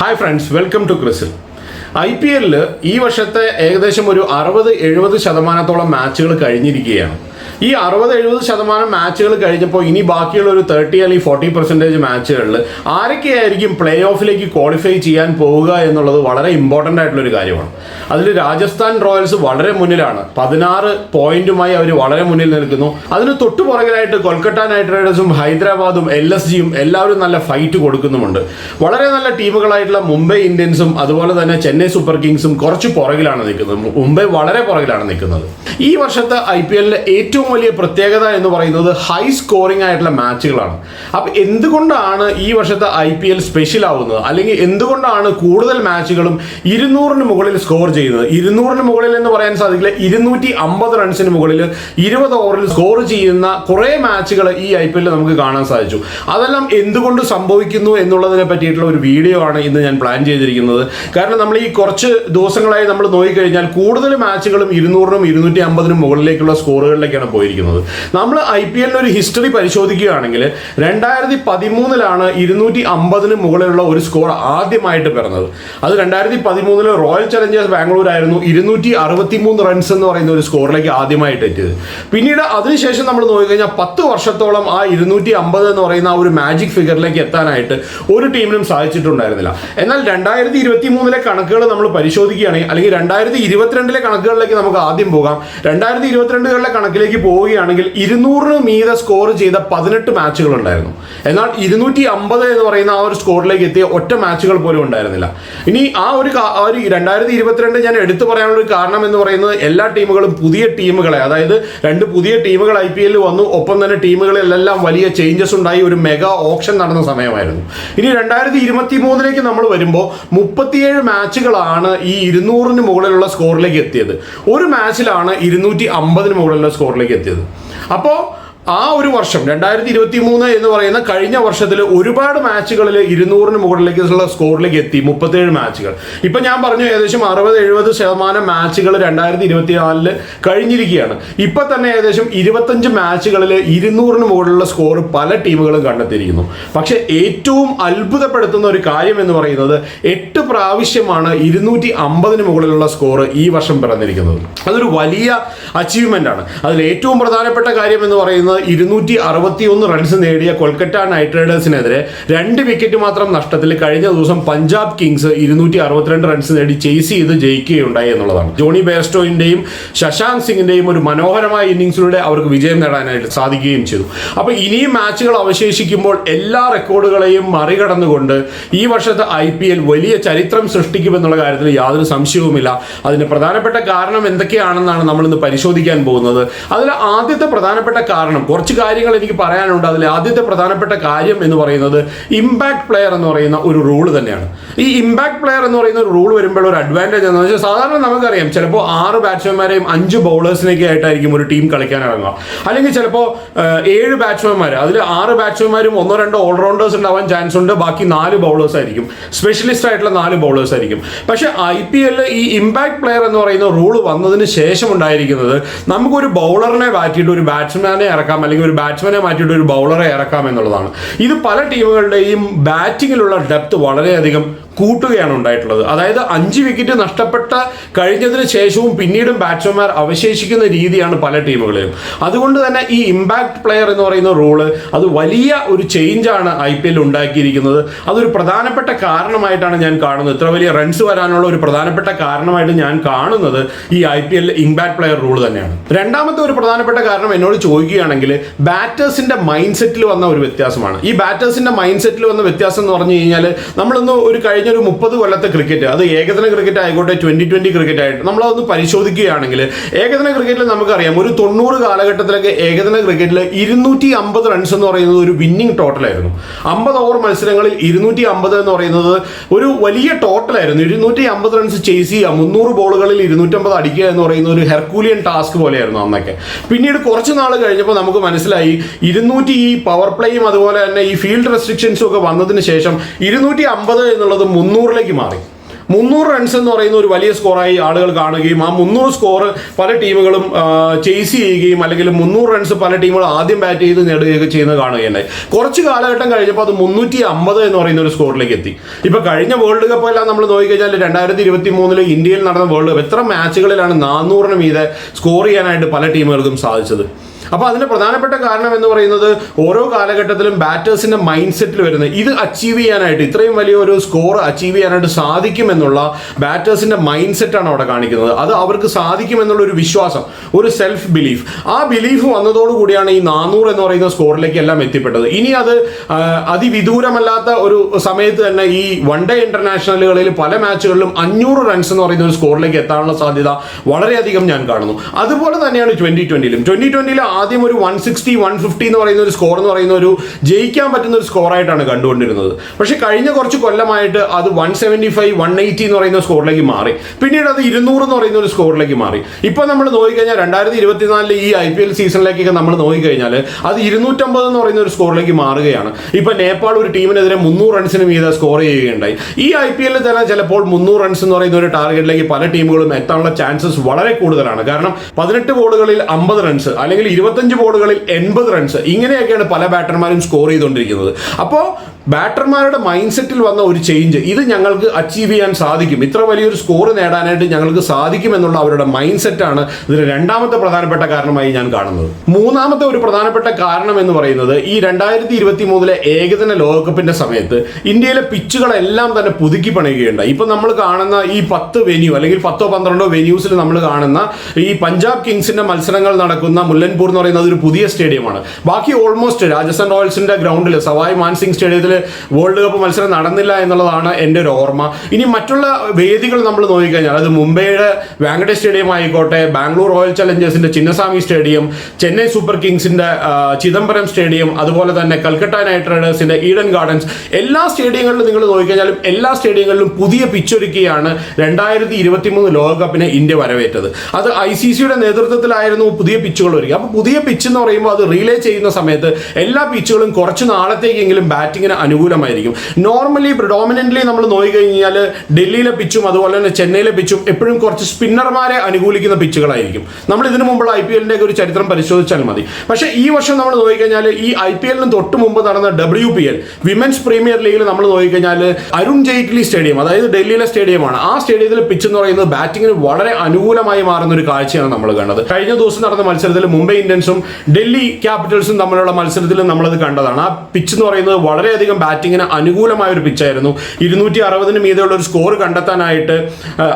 Hi friends welcome to ക്രിസിൽ I P എല്ലിൽ ഈ വർഷത്തെ ഏകദേശം ഒരു അറുപത് എഴുപത് ശതമാനത്തോളം മാച്ചുകൾ കഴിഞ്ഞിരിക്കുകയാണ്. ഈ അറുപത് എഴുപത് ശതമാനം മാച്ചുകൾ കഴിഞ്ഞപ്പോൾ ഇനി ബാക്കിയുള്ള ഒരു തേർട്ടി അല്ലെങ്കിൽ ഫോർട്ടി പെർസെന്റേജ് മാച്ചുകളിൽ ആരൊക്കെയായിരിക്കും പ്ലേ ഓഫിലേക്ക് ക്വാളിഫൈ ചെയ്യാൻ പോവുക എന്നുള്ളത് വളരെ ഇമ്പോർട്ടന്റ് ആയിട്ടുള്ള ഒരു കാര്യമാണ്. അതിൽ രാജസ്ഥാൻ റോയൽസ് വളരെ മുന്നിലാണ്. പതിനാറ് പോയിന്റുമായി അവർ വളരെ മുന്നിൽ നിൽക്കുന്നു. അതിന് തൊട്ടു പുറകിലായിട്ട് കൊൽക്കത്ത നൈറ്റ് റൈഡേഴ്സും ഹൈദരാബാദും എൽ എസ് ജിയും എല്ലാവരും നല്ല ഫൈറ്റ് കൊടുക്കുന്നുമുണ്ട്. വളരെ നല്ല ടീമുകളായിട്ടുള്ള മുംബൈ ഇന്ത്യൻസും അതുപോലെ തന്നെ ചെന്നൈ സൂപ്പർ കിങ്സും കുറച്ച് പുറകിലാണ് നിൽക്കുന്നത്. മുംബൈ വളരെ പുറകിലാണ് നിൽക്കുന്നത്. ഈ വർഷത്തെ ഐ പി എല്ലിലെ ഏറ്റവും വലിയ പ്രത്യേകത എന്ന് പറയുന്നത് ഹൈ സ്കോറിംഗ് ആയിട്ടുള്ള മാച്ചുകളാണ്. അപ്പം എന്തുകൊണ്ടാണ് ഈ വർഷത്തെ ഐ പി എൽ സ്പെഷ്യൽ ആവുന്നത്? അല്ലെങ്കിൽ എന്തുകൊണ്ടാണ് കൂടുതൽ മാച്ചുകളും ഇരുന്നൂറിന് മുകളിൽ സ്കോർ ചെയ്യുന്നത്? ഇരുന്നൂറിന് മുകളിൽ എന്ന് പറയാൻ സാധിക്കില്ല. ഇരുന്നൂറ്റി അമ്പത് റൺസിന് മുകളിൽ ഇരുപത് ഓവറിൽ സ്കോർ ചെയ്യുന്ന കുറേ മാച്ചുകൾ ഈ ഐ പി എല്ലിൽ നമുക്ക് കാണാൻ സാധിച്ചു. അതെല്ലാം എന്തുകൊണ്ട് സംഭവിക്കുന്നു എന്നുള്ളതിനെ പറ്റിയിട്ടുള്ള ഒരു വീഡിയോ ആണ് ഇന്ന് ഞാൻ പ്ലാൻ ചെയ്തിരിക്കുന്നത്. കാരണം നമ്മൾ ഈ കുറച്ച് ദിവസങ്ങളായി നമ്മൾ നോക്കിക്കഴിഞ്ഞാൽ കൂടുതൽ മാച്ചുകളും ഇരുന്നൂറിനും ഇരുന്നൂറ്റി അമ്പതിനും മുകളിലേക്കുള്ള സ്കോറുകളിലേക്കാണ് പോയിരിക്കുന്നത്. നമ്മൾ ഐ പി എല്ലിന് ഒരു ഹിസ്റ്ററി പരിശോധിക്കുകയാണെങ്കിൽ രണ്ടായിരത്തി പതിമൂന്നിലാണ് ഇരുന്നൂറ്റി അമ്പതിന് മുകളിലുള്ള ഒരു സ്കോർ ആദ്യമായിട്ട് പിറന്നത്. അത് രണ്ടായിരത്തി പതിമൂന്നിൽ റോയൽ ചലഞ്ചേഴ്സ് ബാംഗ്ലൂർ ആയിരുന്നു ഇരുന്നൂറ്റി അറുപത്തി മൂന്ന് റൺസ് എന്ന് പറയുന്ന ഒരു സ്കോറിലേക്ക് ആദ്യമായിട്ട് എത്തിയത്. പിന്നീട് അതിനുശേഷം നമ്മൾ നോക്കിക്കഴിഞ്ഞാൽ പത്ത് വർഷത്തോളം ആ ഇരുന്നൂറ്റി അമ്പത് എന്ന് പറയുന്ന ആ ഒരു മാജിക് ഫിഗറിലേക്ക് എത്താനായിട്ട് ഒരു ടീമിനും സാധിച്ചിട്ടുണ്ടായിരുന്നില്ല. എന്നാൽ രണ്ടായിരത്തി ഇരുപത്തി മൂന്നിലെ കണക്കുകൾ നമ്മൾ പരിശോധിക്കുകയാണെങ്കിൽ അല്ലെങ്കിൽ രണ്ടായിരത്തി ഇരുപത്തിരണ്ടിലെ കണക്കുകളിലേക്ക് നമുക്ക് ആദ്യം പോകാം. രണ്ടായിരത്തി ഇരുപത്തിരണ്ടുകളിലെ കണക്കിലേക്ക് പോവുകയാണെങ്കിൽ ഇരുന്നൂറിന് മീതെ സ്കോർ ചെയ്ത പതിനെട്ട് മാച്ചുകൾ ഉണ്ടായിരുന്നു. എന്നാൽ ഇരുന്നൂറ്റി അമ്പത് എന്ന് പറയുന്ന ആ ഒരു സ്കോറിലേക്ക് എത്തിയ ഒറ്റ മാച്ചുകൾ പോലും ഉണ്ടായിരുന്നില്ല. ഇനി ആ ഒരു ഒരു രണ്ടായിരത്തി ഇരുപത്തിരണ്ട് ഞാൻ എടുത്തു പറയാനുള്ള ഒരു കാരണം എന്ന് പറയുന്നത് എല്ലാ ടീമുകളും പുതിയ ടീമുകളെ അതായത് രണ്ട് പുതിയ ടീമുകൾ ഐ പി എല്ലിൽ വന്നു. ഒപ്പം തന്നെ ടീമുകളിലെല്ലാം വലിയ ചേഞ്ചസ് ഉണ്ടായി. ഒരു മെഗാ ഓപ്ഷൻ നടന്ന സമയമായിരുന്നു. ഇനി രണ്ടായിരത്തി ഇരുപത്തി മൂന്നിലേക്ക് നമ്മൾ വരുമ്പോൾ മുപ്പത്തിയേഴ് മാച്ചുകളാണ് ഈ ഇരുന്നൂറിന് മുകളിലുള്ള സ്കോറിലേക്ക് എത്തിയത്. ഒരു മാച്ചിലാണ് ഇരുന്നൂറ്റി അമ്പതിന് മുകളിലുള്ള സ്കോറിലേക്ക് എത്തിയത് അപ്പോൾ ആ ഒരു വർഷം രണ്ടായിരത്തി ഇരുപത്തി മൂന്ന് എന്ന് പറയുന്ന കഴിഞ്ഞ വർഷത്തിൽ ഒരുപാട് മാച്ചുകളിൽ ഇരുന്നൂറിന് മുകളിലേക്കുള്ള സ്കോറിലേക്ക് എത്തി മുപ്പത്തേഴ് മാച്ചുകൾ. ഇപ്പൊ ഞാൻ പറഞ്ഞു ഏകദേശം അറുപത് എഴുപത് ശതമാനം മാച്ചുകൾ രണ്ടായിരത്തി ഇരുപത്തി നാലിൽ കഴിഞ്ഞിരിക്കുകയാണ്. ഇപ്പൊ തന്നെ ഏകദേശം ഇരുപത്തഞ്ച് മാച്ചുകളിൽ ഇരുന്നൂറിന് മുകളിലുള്ള സ്കോർ പല ടീമുകളും കണ്ടെത്തിയിരിക്കുന്നു. പക്ഷെ ഏറ്റവും അത്ഭുതപ്പെടുത്തുന്ന ഒരു കാര്യം എന്ന് പറയുന്നത് എട്ട് പ്രാവശ്യമാണ് ഇരുന്നൂറ്റി അമ്പതിന് മുകളിലുള്ള സ്കോർ ഈ വർഷം പിറന്നിരിക്കുന്നത്. അതൊരു വലിയ അച്ചീവ്മെന്റ് ആണ്. അതിൽ ഏറ്റവും പ്രധാനപ്പെട്ട കാര്യം എന്ന് പറയുന്നത് ഇരുന്നൂറ്റി അറുപത്തി ഒന്ന് റൺസ് നേടിയ കൊൽക്കത്ത നൈറ്റ് റൈഡേഴ്സിനെതിരെ രണ്ട് വിക്കറ്റ് മാത്രം നഷ്ടത്തിൽ കഴിഞ്ഞ ദിവസം പഞ്ചാബ് കിങ്സ് ഇരുന്നൂറ്റി അറുപത്തിരണ്ട് റൺസ് നേടി ചേസ് ചെയ്ത് ജയിക്കുകയുണ്ടായി എന്നുള്ളതാണ്. ജോണി ബേർസ്റ്റോയിന്റെയും ശശാന്ത് സിംഗിന്റെയും ഒരു മനോഹരമായ ഇന്നിങ്സിലൂടെ അവർക്ക് വിജയം നേടാനായിട്ട് സാധിക്കുകയും ചെയ്തു. അപ്പോൾ ഇനിയും മാച്ചുകൾ അവശേഷിക്കുമ്പോൾ എല്ലാ റെക്കോർഡുകളെയും മറികടന്നുകൊണ്ട് ഈ വർഷത്തെ ഐ പി എൽ വലിയ ചരിത്രം സൃഷ്ടിക്കുമെന്നുള്ള കാര്യത്തിൽ യാതൊരു സംശയവുമില്ല. അതിന് പ്രധാനപ്പെട്ട കാരണം എന്തൊക്കെയാണെന്നാണ് നമ്മൾ ഇന്ന് പരിശോധിക്കാൻ പോകുന്നത്. അതിൽ ആദ്യത്തെ പ്രധാനപ്പെട്ട കാരണം കുറച്ച് കാര്യങ്ങൾ എനിക്ക് പറയാനുണ്ട്. അതിൽ ആദ്യത്തെ പ്രധാനപ്പെട്ട കാര്യം എന്ന് പറയുന്നത് ഇമ്പാക്ട് പ്ലെയർ എന്ന് പറയുന്ന ഒരു റൂൾ തന്നെയാണ്. ഈ ഇമ്പാക്ട് പ്ലെയർ എന്ന് പറയുന്ന ഒരു റൂൾ വരുമ്പോൾ ഒരു അഡ്വാന്റേജ് എന്ന് വെച്ചാൽ സാധാരണ നമുക്കറിയാം ചിലപ്പോൾ ആറ് ബാറ്റ്സ്മാൻമാരെയും അഞ്ച് ബൗളേഴ്സിനൊക്കെ ആയിട്ടായിരിക്കും ഒരു ടീം കളിക്കാൻ ഇറങ്ങുക. അല്ലെങ്കിൽ ചിലപ്പോൾ ഏഴ് ബാറ്റ്സ്മാൻമാർ അതിൽ ആറ് ബാറ്റ്സ്മാൻമാരും ഒന്നോ രണ്ടോ ഓൾറൗണ്ടേഴ്സ് ഉണ്ടാവാൻ ചാൻസ് ഉണ്ട്. ബാക്കി നാല് ബൗളേഴ്സ് ആയിരിക്കും. സ്പെഷ്യലിസ്റ്റ് ആയിട്ടുള്ള നാല് ബൗളേഴ്സ് ആയിരിക്കും. പക്ഷെ ഐ പി എല്ലിൽ ഈ ഇമ്പാക്ട് പ്ലെയർ എന്ന് പറയുന്ന റൂൾ വന്നതിന് ശേഷം ഉണ്ടായിരിക്കുന്നത് നമുക്കൊരു ബൗളറിനെ മാറ്റിയിട്ട് ഒരു ബാറ്റ്സ്മാനെ ഇറക്കാം അല്ലെങ്കിൽ ഒരു ബാറ്റ്സ്മാനെ മാറ്റിയിട്ട് ഒരു ബൗളറെ ഇറക്കാം എന്നുള്ളതാണ്. ഇത് പല ടീമുകളുടെയും ബാറ്റിങ്ങിലുള്ള ഡെപ്ത് വളരെയധികം കൂട്ടുകയാണ് ഉണ്ടായിട്ടുള്ളത്. അതായത് അഞ്ച് വിക്കറ്റ് നഷ്ടപ്പെട്ട കഴിഞ്ഞതിന് ശേഷവും പിന്നീടും ബാറ്റ്സ്മാൻമാർ അവശേഷിക്കുന്ന രീതിയാണ് പല ടീമുകളിലും. അതുകൊണ്ട് തന്നെ ഈ ഇമ്പാക്ട് പ്ലെയർ എന്ന് പറയുന്ന റോൾ അത് വലിയ ഒരു ചേഞ്ചാണ് ഐ പി എൽ ഉണ്ടാക്കിയിരിക്കുന്നത്. അതൊരു പ്രധാനപ്പെട്ട കാരണമായിട്ടാണ് ഞാൻ കാണുന്നത്. ഇത്ര വലിയ റൺസ് വരാനുള്ള ഒരു പ്രധാനപ്പെട്ട കാരണമായിട്ട് ഞാൻ കാണുന്നത് ഈ I P L impact player rule തന്നെയാണ്. രണ്ടാമത്തെ ഒരു പ്രധാനപ്പെട്ട കാരണം എന്നോട് ചോദിക്കുകയാണെങ്കിൽ ബാറ്റേഴ്സിന്റെ മൈൻഡ് സെറ്റിൽ വന്ന ഒരു വ്യത്യാസമാണ്. ഈ ബാറ്റേഴ്സിന്റെ മൈൻഡ് സെറ്റിൽ വന്ന വ്യത്യാസം എന്ന് പറഞ്ഞു കഴിഞ്ഞാൽ നമ്മളൊന്ന് ഒരു കഴിഞ്ഞ ഒരു മുപ്പത് കൊല്ലത്തെ ക്രിക്കറ്റ് അത് ഏകദിന ക്രിക്കറ്റ് ആയിക്കോട്ടെ ട്വന്റി ട്വന്റി ക്രിക്കറ്റ് ആയിട്ട് നമ്മളതൊന്ന് പരിശോധിക്കുകയാണെങ്കിൽ ഏകദിന ക്രിക്കറ്റിൽ നമുക്കറിയാം ഒരു തൊണ്ണൂറ് കാലഘട്ടത്തിലൊക്കെ ഏകദിന ക്രിക്കറ്റിൽ ഇരുന്നൂറ്റി അമ്പത് റൺസ് എന്ന് പറയുന്നത് ഒരു വിന്നിംഗ് ടോട്ടലായിരുന്നു അമ്പത് ഓവർ മത്സരങ്ങളിൽ ഇരുന്നൂറ്റി അമ്പത് എന്ന് പറയുന്നത് ഒരു വലിയ ടോട്ടലായിരുന്നു ഇരുന്നൂറ്റി അമ്പത് റൺസ് ചേസ് ചെയ്യുക മുന്നൂറ് ബോളുകളിൽ ഇരുന്നൂറ്റമ്പത് അടിക്കുക എന്ന് പറയുന്ന ഒരു ഹെർക്കൂലിയൻ ടാസ്ക് പോലെയായിരുന്നു അന്നൊക്കെ. പിന്നീട് കുറച്ച് നാൾ കഴിഞ്ഞപ്പോൾ നമുക്ക് മനസ്സിലായി ഇരുന്നൂറ്റി ഈ പവർ പ്ലേയും അതുപോലെ തന്നെ ഈ ഫീൽഡ് റെസ്ട്രിക്ഷൻസും ഒക്കെ വന്നതിന് ശേഷം ഇരുന്നൂറ്റി അമ്പത് എന്നുള്ളത് മുന്നൂറിലേക്ക് മാറി. മുന്നൂറ് റൺസ് എന്ന് പറയുന്ന ഒരു വലിയ സ്കോറായി ആളുകൾ കാണുകയും ആ മുന്നൂറ് സ്കോർ പല ടീമുകളും ചേസ് ചെയ്യുകയും അല്ലെങ്കിൽ മുന്നൂറ് റൺസ് പല ടീമുകളും ആദ്യം ബാറ്റ് ചെയ്ത് നേടുകയൊക്കെ ചെയ്യുന്നത് കാണുകയുണ്ടായി. കുറച്ച് കാലഘട്ടം കഴിഞ്ഞപ്പോൾ അത് മുന്നൂറ്റി അമ്പത് എന്ന് പറയുന്ന ഒരു സ്കോറിലേക്ക് എത്തി. ഇപ്പൊ കഴിഞ്ഞ വേൾഡ് കപ്പ് എല്ലാം നമ്മൾ നോക്കിക്കഴിഞ്ഞാൽ രണ്ടായിരത്തി ഇരുപത്തി മൂന്നിൽ ഇന്ത്യയിൽ നടന്ന വേൾഡ് കപ്പ് എത്ര മാച്ചുകളിലാണ് നാനൂറിന് മീതെ സ്കോർ ചെയ്യാനായിട്ട് പല ടീമുകൾക്കും സാധിച്ചത്. അപ്പോൾ അതിന്റെ പ്രധാനപ്പെട്ട കാരണം എന്ന് പറയുന്നത് ഓരോ കാലഘട്ടത്തിലും ബാറ്റേഴ്സിന്റെ മൈൻഡ് സെറ്റിൽ വരുന്നത്. ഇത് അച്ചീവ് ചെയ്യാനായിട്ട് ഇത്രയും വലിയ ഒരു സ്കോർ അച്ചീവ് ചെയ്യാനായിട്ട് സാധിക്കുമെന്നുള്ള ബാറ്റേഴ്സിന്റെ മൈൻഡ് സെറ്റാണ് അവിടെ കാണിക്കുന്നത്. അത് അവർക്ക് സാധിക്കുമെന്നുള്ള ഒരു വിശ്വാസം ഒരു സെൽഫ് ബിലീഫ് ആ ബിലീഫ് വന്നതോടുകൂടിയാണ് ഈ നാനൂറ് എന്ന് പറയുന്ന സ്കോറിലേക്ക് എല്ലാം എത്തിപ്പെട്ടത്. ഇനി അത് അതിവിദൂരമല്ലാത്ത ഒരു സമയത്ത് തന്നെ ഈ വൺ ഡേ ഇന്റർനാഷണലുകളിൽ പല മാച്ചുകളിലും അഞ്ഞൂറ് റൺസ് എന്ന് പറയുന്ന ഒരു സ്കോറിലേക്ക് എത്താനുള്ള സാധ്യത വളരെയധികം ഞാൻ കാണുന്നു. അതുപോലെ തന്നെയാണ് ട്വന്റി ട്വന്റിയിലും ട്വന്റി ട്വന്റിയിൽ ആദ്യം ഒരു വൺ സിക്സ്റ്റി വൺ ഫിഫ്റ്റി എന്ന് പറയുന്ന ഒരു സ്കോർ എന്ന് പറയുന്ന ഒരു ജയിക്കാൻ പറ്റുന്ന ഒരു സ്കോറായിട്ടാണ് കണ്ടുകൊണ്ടിരുന്നത്. പക്ഷേ കഴിഞ്ഞ കുറച്ച് കൊല്ലമായിട്ട് അത് one seventy five one eighty എന്ന് പറയുന്ന സ്കോറിലേക്ക് മാറി. പിന്നീട് അത് ഇരുന്നൂറ് എന്ന് പറയുന്ന ഒരു സ്കോറിലേക്ക് മാറി. ഇപ്പോൾ നമ്മൾ നോക്കിക്കഴിഞ്ഞാൽ രണ്ടായിരത്തി ഇരുപത്തിനാലിലെ ഈ ഐ പി എൽ സീസണിലേക്കൊക്കെ നമ്മൾ നോക്കിക്കഴിഞ്ഞാൽ അത് ഇരുന്നൂറ്റമ്പത് എന്ന് പറയുന്ന ഒരു സ്കോറിലേക്ക് മാറുകയാണ്. ഇപ്പോൾ നേപ്പാൾ ഒരു ടീമിനെതിരെ മുന്നൂറ് റൺസിന് മീത സ്കോർ ചെയ്യുകയുണ്ടായി. ഈ ഐ പി എല്ലിൽ തന്നെ ചിലപ്പോൾ മുന്നൂറ് റൺസ് എന്ന് പറയുന്ന ഒരു ടാർഗറ്റിലേക്ക് പല ടീമുകളും എത്താനുള്ള ചാൻസസ് വളരെ കൂടുതലാണ്. കാരണം പതിനെട്ട് ബോളുകളിൽ അമ്പത് റൺസ് അല്ലെങ്കിൽ ഇരുപത്തഞ്ച് ബോളുകളിൽ എൺപത് റൺസ് ഇങ്ങനെയൊക്കെയാണ് പല ബാറ്റർമാരും സ്കോർ ചെയ്തുകൊണ്ടിരിക്കുന്നത്. അപ്പോൾ ബാറ്റർമാരുടെ മൈൻഡ് സെറ്റിൽ വന്ന ഒരു ചേഞ്ച് ഇത് ഞങ്ങൾക്ക് അച്ചീവ് ചെയ്യാൻ സാധിക്കും. ഇത്ര വലിയൊരു സ്കോർ നേടാനായിട്ട് ഞങ്ങൾക്ക് സാധിക്കും എന്നുള്ള അവരുടെ മൈൻഡ് സെറ്റാണ് ഇതിന് രണ്ടാമത്തെ പ്രധാനപ്പെട്ട കാരണമായി ഞാൻ കാണുന്നത്. മൂന്നാമത്തെ ഒരു പ്രധാനപ്പെട്ട കാരണം എന്ന് പറയുന്നത് ഈ രണ്ടായിരത്തി ഇരുപത്തി മൂന്നിലെ ഏകദിന ലോകകപ്പിന്റെ സമയത്ത് ഇന്ത്യയിലെ പിച്ചുകളെല്ലാം തന്നെ പുതുക്കി പണിയുകയുണ്ടായി. ഇപ്പൊ നമ്മൾ കാണുന്ന ഈ പത്ത് വെന്യൂ അല്ലെങ്കിൽ പത്തോ പന്ത്രണ്ടോ വെന്യൂസിൽ നമ്മൾ കാണുന്ന ഈ പഞ്ചാബ് കിങ്സിന്റെ മത്സരങ്ങൾ നടക്കുന്ന മുല്ലൻപൂർ എന്ന് പറയുന്നത് ഒരു പുതിയ സ്റ്റേഡിയമാണ് ബാക്കി ഓൾമോസ്റ്റ് രാജസ്ഥാൻ റോയൽസിന്റെ ഗ്രൗണ്ടിൽ സവായ് മാൻസിംഗ് സ്റ്റേഡിയത്തിൽ വേൾഡ് കപ്പ് മത്സരം നടന്നില്ല എന്നുള്ളതാണ് എന്റെ ഒരു ഓർമ്മ. ഇനി മറ്റുള്ള വേദികൾ നമ്മൾ നോക്കിക്കഴിഞ്ഞാൽ അത് മുംബൈയുടെ വാങ്കഡേ സ്റ്റേഡിയം ആയിക്കോട്ടെ ബാംഗ്ലൂർ റോയൽ ചലഞ്ചേഴ്സിന്റെ ചിന്നസ്വാമി സ്റ്റേഡിയം ചെന്നൈ സൂപ്പർ കിങ്സിന്റെ ചിദംബരം സ്റ്റേഡിയം അതുപോലെ തന്നെ കൽക്കട്ട നൈറ്റ് റൈഡേഴ്സിന്റെ ഈഡൻ ഗാർഡൻസ് എല്ലാ സ്റ്റേഡിയങ്ങളിലും നിങ്ങൾ നോക്കിക്കഴിഞ്ഞാലും എല്ലാ സ്റ്റേഡിയങ്ങളിലും പുതിയ പിച്ചൊരുക്കിയാണ് രണ്ടായിരത്തി ഇരുപത്തി മൂന്ന് ലോകകപ്പിനെ ഇന്ത്യ വരവേറ്റത്. അത് ഐ സി സിയുടെ നേതൃത്വത്തിലായിരുന്നു പുതിയ പിച്ചുകൾ ഒരുക്കുക അപ്പോൾ പുതിയ പിച്ച് എന്ന് പറയുമ്പോൾ അത് റീലേ ചെയ്യുന്ന സമയത്ത് എല്ലാ പിച്ചുകളും കുറച്ച് നാളത്തേക്കെങ്കിലും ബാറ്റിങ്ങിന് അനുകൂലമായിരിക്കും. നോർമലി പ്രിഡോമിനന്റ്ലി നമ്മൾ നോക്കിക്കഴിഞ്ഞാൽ ഡൽഹിയിലെ പിച്ചും അതുപോലെ തന്നെ ചെന്നൈയിലെ പിച്ചും എപ്പോഴും കുറച്ച് സ്പിന്നർമാരെ അനുകൂലിക്കുന്ന പിച്ചുകളായിരിക്കും. നമ്മൾ ഇതിനു മുമ്പുള്ള ഐ പി എല്ലിന്റെ ഒരു ചരിത്രം പരിശോധിച്ചാൽ മതി. പക്ഷേ ഈ വർഷം നമ്മൾ നോക്കിക്കഴിഞ്ഞാൽ ഈ ഐ പി എല്ലിന് തൊട്ട് മുമ്പ് നടന്ന W P L women's premier ലീഗിൽ നമ്മൾ നോക്കിക്കഴിഞ്ഞാൽ അരുൺ ജെയ്റ്റ്ലി സ്റ്റേഡിയം അതായത് ഡൽഹിയിലെ സ്റ്റേഡിയമാണ്. ആ സ്റ്റേഡിയത്തിലെ പിച്ച് എന്ന് പറയുന്നത് ബാറ്റിങ്ങിന് വളരെ അനുകൂലമായി മാറുന്ന ഒരു കാഴ്ചയാണ് നമ്മൾ കണ്ടത്. കഴിഞ്ഞ ദിവസം നടന്ന മത്സരത്തിൽ മുംബൈ ഇന്ത്യൻസും ഡൽഹി ക്യാപിറ്റൽസും തമ്മിലുള്ള മത്സരത്തിൽ നമ്മളത് കണ്ടതാണ്. ആ പിച്ച് എന്ന് പറയുന്നത് വളരെയധികം ബാറ്റിങ്ങിന് അനുകൂലമായ ഒരു പിച്ചായിരുന്നു ഇരുന്നൂറ്റി അറുപതിന് മീതെയുള്ള ഒരു സ്കോർ കണ്ടെത്താനായിട്ട്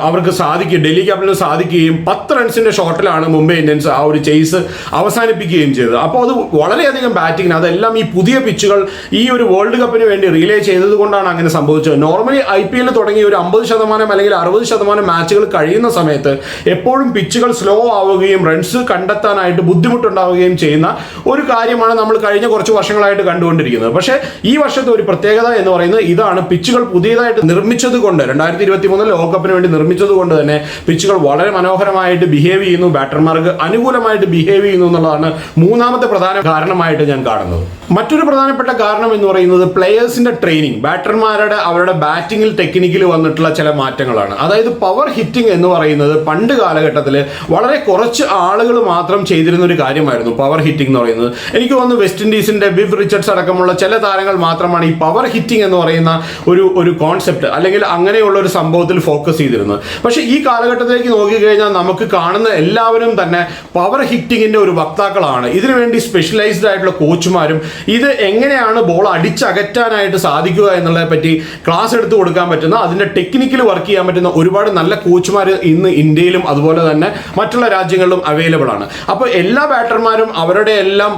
അവർക്ക് സാധിക്കും. ഡൽഹി ക്യാപിറ്റലിന് സാധിക്കുകയും പത്ത് റൺസിന്റെ ഷോട്ടിലാണ് മുംബൈ ഇന്ത്യൻസ് ആ ഒരു ചേസ് അവസാനിപ്പിക്കുകയും ചെയ്തത്. അപ്പോൾ അത് വളരെയധികം ബാറ്റിങ്ങിന് അതെല്ലാം ഈ പുതിയ പിച്ചുകൾ ഈ ഒരു വേൾഡ് കപ്പിന് വേണ്ടി റിലേ ചെയ്തത് കൊണ്ടാണ് അങ്ങനെ സംഭവിച്ചത്. നോർമലി ഐ പി എല്ലിൽ തുടങ്ങി ഒരു അമ്പത് ശതമാനം അല്ലെങ്കിൽ അറുപത് ശതമാനം മാച്ചുകൾ കഴിയുന്ന സമയത്ത് എപ്പോഴും പിച്ചുകൾ സ്ലോ ആവുകയും റൺസ് കണ്ടെത്താനായിട്ട് ബുദ്ധിമുട്ടുണ്ടാവുകയും ചെയ്യുന്ന ഒരു കാര്യമാണ് നമ്മൾ കഴിഞ്ഞ കുറച്ച് വർഷങ്ങളായിട്ട് കണ്ടുകൊണ്ടിരിക്കുന്നത്. പക്ഷേ ഈ വർഷത്തെ ഒരു പ്രത്യേകത എന്ന് പറയുന്നത് ഇതാണ്. പിച്ചുകൾ പുതിയതായിട്ട് നിർമ്മിച്ചത് കൊണ്ട് രണ്ടായിരത്തി ഇരുപത്തി മൂന്നിൽ ലോകകപ്പിന് വേണ്ടി നിർമ്മിച്ചത് കൊണ്ട് തന്നെ പിച്ചുകൾ വളരെ മനോഹരമായിട്ട് ബിഹേവ് ചെയ്യുന്നു. ബാറ്റർമാർക്ക് അനുകൂലമായിട്ട് ബിഹേവ് ചെയ്യുന്നു എന്നുള്ളതാണ് മൂന്നാമത്തെ പ്രധാന കാരണമായിട്ട് ഞാൻ കാണുന്നത്. മറ്റൊരു പ്രധാനപ്പെട്ട കാരണം എന്ന് പറയുന്നത് പ്ലെയേഴ്സിന്റെ ട്രെയിനിങ് ബാറ്റർമാരുടെ അവരുടെ ബാറ്റിംഗിൽ ടെക്നിക്കിൽ വന്നിട്ടുള്ള ചില മാറ്റങ്ങളാണ്. അതായത് പവർ ഹിറ്റിംഗ് എന്ന് പറയുന്നത് പണ്ട് കാലഘട്ടത്തിൽ വളരെ കുറച്ച് ആളുകൾ മാത്രം ചെയ്തിരുന്ന ഒരു കാര്യമായിരുന്നു പവർ ഹിറ്റിംഗ് എന്ന് പറയുന്നത്. എനിക്ക് തോന്നുന്നു വെസ്റ്റ് ഇൻഡീസിന്റെ ബിഫ് റിച്ചർഡ്സ് അടക്കമുള്ള ചില താരങ്ങൾ മാത്രമാണ് ഈ പവർ ഹിറ്റിംഗ് എന്ന് പറയുന്ന ഒരു ഒരു കോൺസെപ്റ്റ് അല്ലെങ്കിൽ അങ്ങനെയുള്ള ഒരു സംഭവത്തിൽ ഫോക്കസ് ചെയ്തിരുന്നത്. പക്ഷേ ഈ കാലഘട്ടത്തിലേക്ക് നോക്കിക്കഴിഞ്ഞാൽ നമുക്ക് കാണുന്ന എല്ലാവരും തന്നെ പവർ ഹിറ്റിങ്ങിന്റെ ഒരു വക്താക്കളാണ്. ഇതിനുവേണ്ടി സ്പെഷ്യലൈസ്ഡ് ആയിട്ടുള്ള കോച്ചുമാരും ഇത് എങ്ങനെയാണ് ബോൾ അടിച്ചകറ്റാനായിട്ട് സാധിക്കുക എന്നുള്ളതിനെ പറ്റി ക്ലാസ് എടുത്തു കൊടുക്കാൻ പറ്റുന്ന അതിന്റെ ടെക്നിക്കിൽ വർക്ക് ചെയ്യാൻ പറ്റുന്ന ഒരുപാട് നല്ല കോച്ചുമാർ ഇന്ന് ഇന്ത്യയിലും അതുപോലെ തന്നെ മറ്റുള്ള രാജ്യങ്ങളിലും അവൈലബിൾ ആണ്. അപ്പോൾ എല്ലാ ബാറ്റർമാരും അവരുടെ എല്ലാം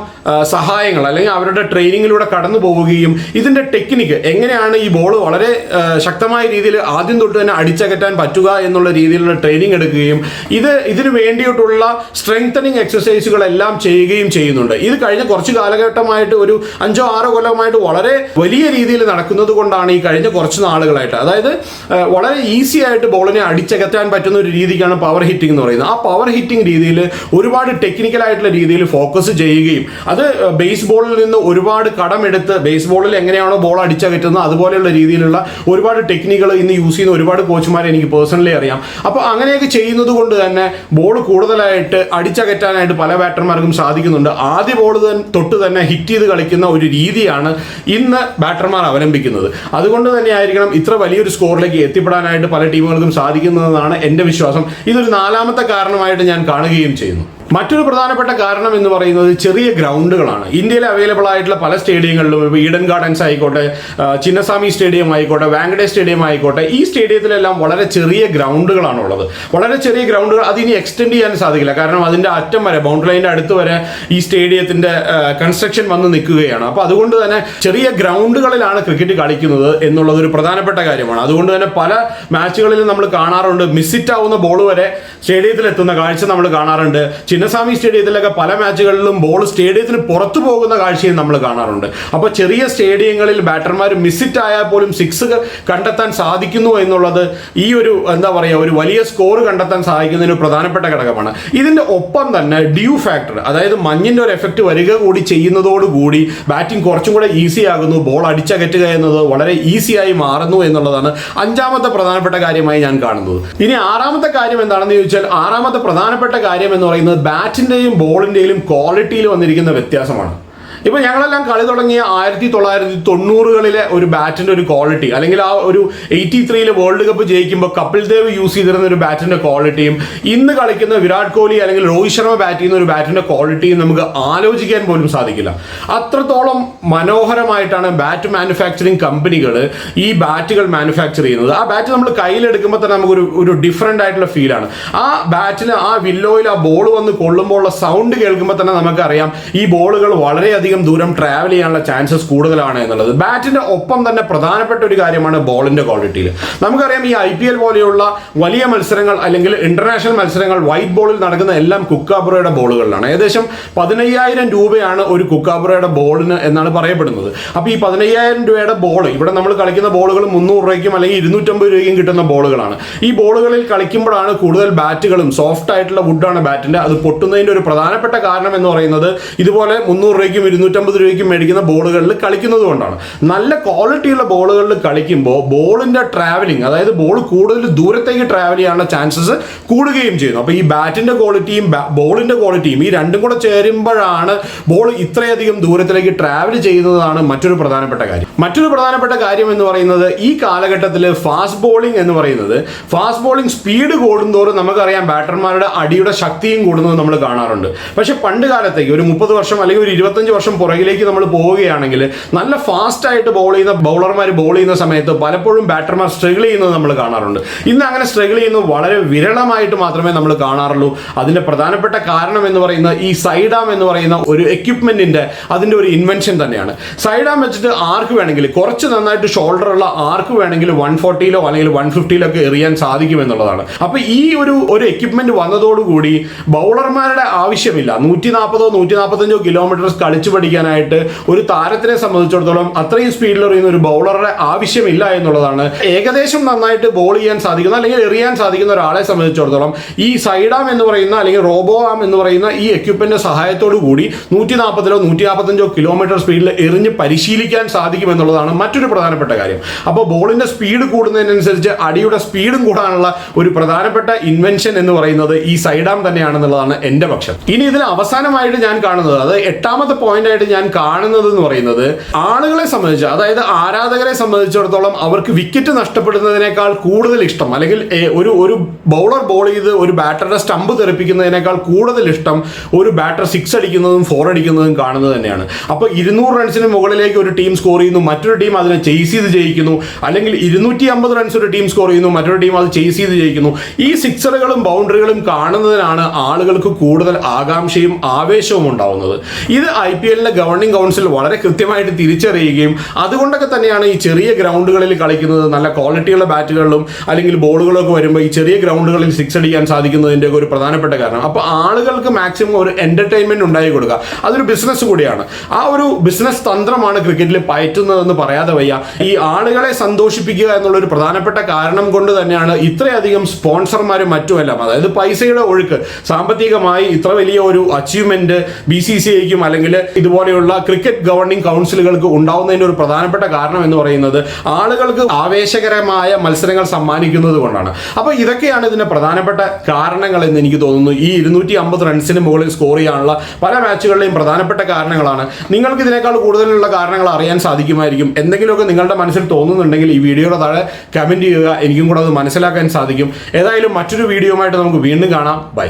സഹായങ്ങൾ അല്ലെങ്കിൽ അവരുടെ ട്രെയിനിങ്ങിലൂടെ കടന്നു പോവുകയും ഇതിന്റെ ടെക്നിക്ക് എങ്ങനെയാണ് ഈ ബോൾ വളരെ ശക്തമായ രീതിയിൽ ആദ്യം തൊട്ട് തന്നെ അടിച്ചകറ്റാൻ പറ്റുക എന്നുള്ള രീതിയിലുള്ള ട്രെയിനിങ് എടുക്കുകയും ഇത് ഇതിനു വേണ്ടിയിട്ടുള്ള സ്ട്രെങ്തനിങ് എക്സസൈസുകളെല്ലാം ചെയ്യുകയും ചെയ്യുന്നുണ്ട്. ഇത് കഴിഞ്ഞ കുറച്ച് കാലഘട്ടമായിട്ട് ഒരു അഞ്ചോ ആറോ കൊല്ലമായിട്ട് വളരെ വലിയ രീതിയിൽ നടക്കുന്നത് കൊണ്ടാണ് ഈ കഴിഞ്ഞ കുറച്ച് നാളുകളായിട്ട്. അതായത് വളരെ ഈസി ആയിട്ട് ബോളിനെ അടിച്ചകറ്റാൻ പറ്റുന്ന ഒരു രീതിക്കാണ് പവർ ഹിറ്റിംഗ് എന്ന് പറയുന്നത്. ആ പവർ ഹിറ്റിംഗ് രീതിയിൽ ഒരുപാട് ടെക്നിക്കലായിട്ടുള്ള രീതിയിൽ ഫോക്കസ് ചെയ്യുകയും അത് ബേസ് ബോളിൽ നിന്ന് ഒരുപാട് കടമെടുത്ത് ബേസ് ബോളിൽ എങ്ങനെയാണോ ബോൾ അടിച്ചകറ്റുന്നത് അതുപോലെയുള്ള രീതിയിലുള്ള ഒരുപാട് ടെക്നിക്കുകൾ ഇന്ന് യൂസ് ചെയ്യുന്ന ഒരുപാട് കോച്ചുമാരെ എനിക്ക് പേഴ്സണലി അറിയാം. അപ്പോൾ അങ്ങനെയൊക്കെ ചെയ്യുന്നത് കൊണ്ട് തന്നെ ബോൾ കൂടുതലായിട്ട് അടിച്ചകറ്റാനായിട്ട് പല ബാറ്റർമാർക്കും സാധിക്കുന്നുണ്ട്. ആദ്യ ബോൾ തൊട്ട് തന്നെ ഹിറ്റ് ചെയ്ത് കളിക്കുന്ന ഒരു രീതിയാണ് ഇന്ന് ബാറ്റർമാർ അവലംബിക്കുന്നത്. അതുകൊണ്ട് തന്നെ ആയിരിക്കണം ഇത്ര വലിയൊരു സ്കോറിലേക്ക് എത്തിപ്പെടാനായിട്ട് പല ടീമുകൾക്കും സാധിക്കുന്നതെന്നാണ് എന്റെ വിശ്വാസം. ഇതൊരു നാലാമത്തെ കാരണമായിട്ട് ഞാൻ കാണുകയും ചെയ്യുന്നു. മറ്റൊരു പ്രധാനപ്പെട്ട കാരണം എന്ന് പറയുന്നത് ചെറിയ ഗ്രൗണ്ടുകളാണ്. ഇന്ത്യയിൽ അവൈലബിൾ ആയിട്ടുള്ള പല സ്റ്റേഡിയങ്ങളിലും ഇപ്പോൾ ഈഡൻ ഗാർഡൻസ് ആയിക്കോട്ടെ ചിന്നസ്വാമി സ്റ്റേഡിയം ആയിക്കോട്ടെ വാങ്കഡേ സ്റ്റേഡിയം ആയിക്കോട്ടെ ഈ സ്റ്റേഡിയത്തിലെല്ലാം വളരെ ചെറിയ ഗ്രൗണ്ടുകളാണുള്ളത്. വളരെ ചെറിയ ഗ്രൗണ്ടുകൾ അതിനി എക്സ്റ്റെൻഡ് ചെയ്യാൻ സാധിക്കില്ല. കാരണം അതിന്റെ അറ്റം വരെ ബൗണ്ടറി ലൈന്റെ അടുത്ത് വരെ ഈ സ്റ്റേഡിയത്തിന്റെ കൺസ്ട്രക്ഷൻ വന്ന് നിൽക്കുകയാണ്. അപ്പോൾ അതുകൊണ്ട് തന്നെ ചെറിയ ഗ്രൗണ്ടുകളിലാണ് ക്രിക്കറ്റ് കളിക്കുന്നത് എന്നുള്ളത് ഒരു പ്രധാനപ്പെട്ട കാര്യമാണ്. അതുകൊണ്ട് തന്നെ പല മാച്ചുകളിലും നമ്മൾ കാണാറുണ്ട്. മിസ്സിറ്റ് ആവുന്ന ബോൾ വരെ സ്റ്റേഡിയത്തിൽ എത്തുന്ന കാഴ്ച നമ്മൾ കാണാറുണ്ട്. ചിന്നസ്വാമി സ്റ്റേഡിയത്തിലൊക്കെ പല മാച്ചുകളിലും ബോൾ സ്റ്റേഡിയത്തിന് പുറത്തു പോകുന്ന കാഴ്ചയും നമ്മൾ കാണാറുണ്ട്. അപ്പോൾ ചെറിയ സ്റ്റേഡിയങ്ങളിൽ ബാറ്റർമാർ മിസ്സിറ്റ് ആയാൽ പോലും സിക്സ് കണ്ടെത്താൻ സാധിക്കുന്നു എന്നുള്ളത് ഈ ഒരു എന്താ പറയുക ഒരു വലിയ സ്കോർ കണ്ടെത്താൻ സഹായിക്കുന്നതിന് പ്രധാനപ്പെട്ട ഘടകമാണ്. ഇതിന്റെ ഒപ്പം തന്നെ ഡ്യൂ ഫാക്ടർ അതായത് മഞ്ഞിന്റെ ഒരു എഫക്റ്റ് വരിക കൂടി ചെയ്യുന്നതോടുകൂടി ബാറ്റിംഗ് കുറച്ചും കൂടെ ഈസി ആകുന്നു ബോൾ അടിച്ചകറ്റുക എന്നത് വളരെ ഈസിയായി മാറുന്നു എന്നുള്ളതാണ് അഞ്ചാമത്തെ പ്രധാനപ്പെട്ട കാര്യമായി ഞാൻ കാണുന്നത്. ഇനി ആറാമത്തെ കാര്യം എന്താണെന്ന് ചോദിച്ചാൽ ആറാമത്തെ പ്രധാനപ്പെട്ട കാര്യം എന്ന് പറയുന്നത് ബാറ്റിന്റെയും ബോളിന്റെയും ക്വാളിറ്റിയിൽ വന്നിരിക്കുന്ന വ്യത്യാസമാണ്. ഇപ്പൊ ഞങ്ങളെല്ലാം കളി തുടങ്ങിയ ആയിരത്തി തൊള്ളായിരത്തി തൊണ്ണൂറുകളിലെ ഒരു ബാറ്റിന്റെ ഒരു ക്വാളിറ്റി അല്ലെങ്കിൽ ആ ഒരു എയ്റ്റി ത്രീയിലെ വേൾഡ് കപ്പ് ജയിക്കുമ്പോൾ കപിൽ ദേവ് യൂസ് ചെയ്തിരുന്ന ഒരു ബാറ്റിന്റെ ക്വാളിറ്റിയും ഇന്ന് കളിക്കുന്ന വിരാട് കോഹ്ലി അല്ലെങ്കിൽ രോഹിത് ശർമ്മ ബാറ്റ് ചെയ്യുന്ന ഒരു ബാറ്റിന്റെ ക്വാളിറ്റിയും നമുക്ക് ആലോചിക്കാൻ പോലും സാധിക്കില്ല. അത്രത്തോളം മനോഹരമായിട്ടാണ് ബാറ്റ് മാനുഫാക്ചറിങ് കമ്പനികൾ ഈ ബാറ്റുകൾ മാനുഫാക്ചർ ചെയ്യുന്നത്. ആ ബാറ്റ് നമ്മൾ കയ്യിലെടുക്കുമ്പോൾ തന്നെ നമുക്കൊരു ഒരു ഡിഫറെന്റ് ആയിട്ടുള്ള ഫീലാണ് ആ ബാറ്റിൽ ആ വില്ലോയിൽ ആ ബോൾ വന്ന് കൊള്ളുമ്പോൾ ഉള്ള സൗണ്ട് കേൾക്കുമ്പോൾ തന്നെ നമുക്കറിയാം ഈ ബോളുകൾ വളരെയധികം ദൂരം ട്രാവൽ ചെയ്യാനുള്ള ചാൻസസ് കൂടുതലാണ് എന്നുള്ളത്. ബാറ്റിന്റെ ഒപ്പം തന്നെ പ്രധാനപ്പെട്ട ഒരു കാര്യമാണ് ബോളിന്റെ ക്വാളിറ്റിയിൽ നമുക്കറിയാം ഈ ഐ പി എൽ പോലെയുള്ള വലിയ മത്സരങ്ങൾ അല്ലെങ്കിൽ ഇന്റർനാഷണൽ മത്സരങ്ങൾ വൈറ്റ് ബോളിൽ നടക്കുന്ന എല്ലാം കുക്കാബുറയുടെ ബോളുകളിലാണ് ഏകദേശം പതിനയ്യായിരം രൂപയാണ് ഒരു കുക്കാബുറയുടെ ബോളിന് എന്നാണ് പറയപ്പെടുന്നത്. അപ്പോൾ ഈ പതിനയ്യായിരം രൂപയുടെ ബോൾ ഇവിടെ നമ്മൾ കളിക്കുന്ന ബോളുകൾ മുന്നൂറ് രൂപയ്ക്കും അല്ലെങ്കിൽ ഇരുന്നൂറ്റമ്പത് രൂപയ്ക്കും കിട്ടുന്ന ബോളുകളാണ് ഈ ബോളുകളിൽ കളിക്കുമ്പോഴാണ് കൂടുതൽ ബാറ്റുകളും സോഫ്റ്റ് ആയിട്ടുള്ള വുഡാണ് ബാറ്റിന്റെ അത് പൊട്ടുന്നതിന്റെ ഒരു പ്രധാനപ്പെട്ട കാരണം എന്ന് പറയുന്നത് ഇതുപോലെ മുന്നൂറ് രൂപയ്ക്കും ഇരുന്നൂറ്റമ്പത് രൂപയ്ക്ക് മേടിക്കുന്ന ബോളുകളിൽ കളിക്കുന്നത് കൊണ്ടാണ്. നല്ല ക്വാളിറ്റിയുള്ള ബോളുകളിൽ കളിക്കുമ്പോൾ ബോളിന്റെ ട്രാവലിംഗ് അതായത് ബോൾ കൂടുതൽ ദൂരത്തേക്ക് ട്രാവൽ ചെയ്യാനുള്ള ചാൻസസ് കൂടുകയും ചെയ്യുന്നു. അപ്പോൾ ഈ ബാറ്റിന്റെ ക്വാളിറ്റിയും ബോളിന്റെ ക്വാളിറ്റിയും ഈ രണ്ടും കൂടെ ചേരുമ്പോഴാണ് ബോൾ ഇത്രയധികം ദൂരത്തിലേക്ക് ട്രാവൽ ചെയ്യുന്നതാണ് മറ്റൊരു പ്രധാനപ്പെട്ട കാര്യം. മറ്റൊരു പ്രധാനപ്പെട്ട കാര്യം എന്ന് പറയുന്നത് ഈ കാലഘട്ടത്തിൽ ഫാസ്റ്റ് ബോളിംഗ് എന്ന് പറയുന്നത് ഫാസ്റ്റ് ബോളിംഗ് സ്പീഡ് കൂടുന്തോറും നമുക്കറിയാം ബാറ്റർമാരുടെ അടിയുടെ ശക്തിയും കൂടുന്നത് നമ്മൾ കാണാറുണ്ട്. പക്ഷേ പണ്ട് കാലത്തേക്ക് ഒരു മുപ്പത് വർഷം അല്ലെങ്കിൽ ഒരു ഇരുപത്തഞ്ച് വർഷം പുറകിലേക്ക് നമ്മൾ പോവുകയാണെങ്കിൽ നല്ല ഫാസ്റ്റ് ആയിട്ട് ബോൾ ചെയ്യുന്ന ബൗളർമാർ ബോൾ ചെയ്യുന്ന സമയത്ത് പലപ്പോഴും ബാറ്റർമാർ സ്ട്രഗിൾ ചെയ്യുന്നത് നമ്മൾ കാണാറുണ്ട്. ഇന്ന് അങ്ങനെ സ്ട്രഗിൾ ചെയ്യുന്നത് വളരെ വിരളമായിട്ട് മാത്രമേ നമ്മൾ കാണാറുള്ളൂ. അതിന്റെ പ്രധാനപ്പെട്ട കാരണം എന്ന് പറയുന്നത് ഈ സൈഡാം എന്ന് പറയുന്ന ഒരു എക്യുപ്മെന്റിന്റെ അതിന്റെ ഒരു ഇൻവെൻഷൻ തന്നെയാണ്. സൈഡാം വെച്ചിട്ട് ആർക്ക് വേണമെങ്കിൽ കുറച്ച് നന്നായിട്ട് ഷോൾഡർ ഉള്ള ആർക്ക് വേണമെങ്കിൽ വൺ ഫോർട്ടിയിലോ അല്ലെങ്കിൽ വൺ ഫിഫ്റ്റിയിലോ ഒക്കെ എറിയാൻ സാധിക്കും എന്നുള്ളതാണ്. അപ്പോൾ ഈ ഒരു ഒരു എക്യുപ്മെന്റ് വന്നതോടുകൂടി ബൗളർമാരുടെ ആവശ്യമില്ല. നൂറ്റി നാൽപ്പതോ നൂറ്റി നാൽപ്പത്തഞ്ചോ കിലോമീറ്റർ കളിച്ചു പഠിക്കാനായിട്ട് ഒരു താരത്തിനെ സംബന്ധിച്ചിടത്തോളം അത്രയും സ്പീഡിൽ എറിയുന്ന ഒരു ബൗളറുടെ ആവശ്യമില്ല എന്നുള്ളതാണ്. ഏകദേശം നന്നായിട്ട് ബോൾ ചെയ്യാൻ സാധിക്കുന്ന അല്ലെങ്കിൽ എറിയാൻ സാധിക്കുന്ന ഒരാളെ സംബന്ധിച്ചിടത്തോളം ഈ സൈഡാം എന്ന് പറയുന്ന അല്ലെങ്കിൽ റോബോ ആം എന്ന് പറയുന്ന ഈ എക്യുപ്മെന്റ് സഹായത്തോടു കൂടി നൂറ്റി നാൽപ്പതിലോ നൂറ്റി നാൽപ്പത്തഞ്ചോ കിലോമീറ്റർ സ്പീഡിൽ എറിഞ്ഞ് പരിശീലിക്കാൻ സാധിക്കും എന്നുള്ളതാണ് മറ്റൊരു പ്രധാനപ്പെട്ട കാര്യം. അപ്പോൾ ബോളിന്റെ സ്പീഡ് കൂടുന്നതിനനുസരിച്ച് അടിയുടെ സ്പീഡും കൂടാനുള്ള ഒരു പ്രധാനപ്പെട്ട ഇൻവെൻഷൻ എന്ന് പറയുന്നത് ഈ സൈഡാം തന്നെയാണെന്നുള്ളതാണ് എന്റെ പക്ഷം. ഇനി ഇതിൽ അവസാനമായിട്ട് ഞാൻ കാണുന്നത് അത് എട്ടാമത്തെ പോയിന്റ് ആയിട്ട് ഞാൻ കാണുന്നത് എന്ന് പറയുന്നത് ആളുകളെ സംബന്ധിച്ച് അതായത് ആരാധകരെ സംബന്ധിച്ചിടത്തോളം അവർക്ക് വിക്കറ്റ് നഷ്ടപ്പെടുന്നതിനേക്കാൾ കൂടുതൽ ഇഷ്ടം അല്ലെങ്കിൽ ഒരു ഒരു ബൗളർ ബോൾ ചെയ്ത് ഒരു ബാറ്ററുടെ സ്റ്റമ്പ് തെറിപ്പിക്കുന്നതിനേക്കാൾ കൂടുതൽ ഇഷ്ടം ഒരു ബാറ്റർ സിക്സ് അടിക്കുന്നതും ഫോർ അടിക്കുന്നതും കാണുന്നത് തന്നെയാണ്. അപ്പോൾ ഇരുന്നൂറ് റൺസിന് മുകളിലേക്ക് ഒരു ടീം സ്കോർ ചെയ്യുന്നു മറ്റൊരു ടീം അതിനെ ചേസ് ചെയ്ത് ജയിക്കുന്നു അല്ലെങ്കിൽ ഇരുന്നൂറ്റി അമ്പത് റൺസ് ഒരു ടീം സ്കോർ ചെയ്യുന്നു മറ്റൊരു ടീം അത് ചേസ് ചെയ്ത് ജയിക്കുന്നു. ഈ സിക്സറുകളും ബൗണ്ടറികളും കാണുന്നതിനാണ് ആളുകൾക്ക് കൂടുതൽ ആകാംക്ഷയും ആവേശവും ഉണ്ടാവുന്നത്. ഇത് ഐ പി എല്ലിലെ ഗവർണിംഗ് കൗൺസിൽ വളരെ കൃത്യമായിട്ട് തിരിച്ചറിയുകയും അതുകൊണ്ടൊക്കെ തന്നെയാണ് ഈ ചെറിയ ഗ്രൗണ്ടുകളിൽ കളിക്കുന്നത് നല്ല ക്വാളിറ്റിയുള്ള ബാറ്റുകളിലും അല്ലെങ്കിൽ ബോളുകളൊക്കെ വരുമ്പോൾ ഈ ചെറിയ ഗ്രൗണ്ടുകളിൽ സിക്സ് അടിക്കാൻ സാധിക്കുന്നതിന്റെ ഒരു പ്രധാനപ്പെട്ട കാരണം. അപ്പോൾ ആളുകൾക്ക് മാക്സിമം ഒരു എന്റർടൈൻമെന്റ് ഉണ്ടായി കൊടുക്കുക. അതൊരു ബിസിനസ് കൂടിയാണ്. ആ ഒരു ബിസിനസ് തന്ത്രമാണ് ക്രിക്കറ്റിൽ പയറ്റുന്നതെന്ന് പറയാതെ വയ്യ. ഈ ആളുകളെ സന്തോഷിപ്പിക്കുക എന്നുള്ളൊരു പ്രധാനപ്പെട്ട കാരണം കൊണ്ട് തന്നെയാണ് ഇത്രയധികം സ്പോൺസർമാരും മറ്റുമെല്ലാം. അതായത് പൈസയുടെ ഒഴുക്ക്. സാമ്പത്തികമായി ഇത്ര വലിയ ഒരു അച്ചീവ്മെന്റ് ബി സി സി ഐക്കും അല്ലെങ്കിൽ ഇതുപോലെയുള്ള ക്രിക്കറ്റ് ഗവർണിംഗ് കൗൺസിലുകൾക്ക് ഉണ്ടാവുന്നതിന്റെ ഒരു പ്രധാനപ്പെട്ട കാരണം എന്ന് പറയുന്നത് ആളുകൾക്ക് ആവേശകരമായ മത്സരങ്ങൾ സമ്മാനിക്കുന്നത് കൊണ്ടാണ്. അപ്പോൾ ഇതൊക്കെയാണ് ഇതിന്റെ പ്രധാനപ്പെട്ട കാരണങ്ങൾ എന്ന് എനിക്ക് തോന്നുന്നു. ഈ ഇരുന്നൂറ്റി അമ്പത് റൺസിന് മുകളിൽ സ്കോർ ചെയ്യാനുള്ള പല മാച്ചുകളിലെയും പ്രധാനപ്പെട്ട കാരണങ്ങളാണ്. നിങ്ങൾക്ക് ഇതിനേക്കാൾ കൂടുതലുള്ള കാരണങ്ങൾ അറിയാൻ സാധിക്കുമായിരിക്കും. എന്തെങ്കിലുമൊക്കെ നിങ്ങളുടെ മനസ്സിൽ തോന്നുന്നുണ്ടെങ്കിൽ ഈ വീഡിയോയുടെ താഴെ കമന്റ് ചെയ്യുക. എനിക്കും കൂടെ അത് മനസ്സിലാക്കാൻ സാധിക്കും. ഏതായാലും മറ്റൊരു വീഡിയോയുമായിട്ട് നമുക്ക് വീണ്ടും കാണാം. ബൈ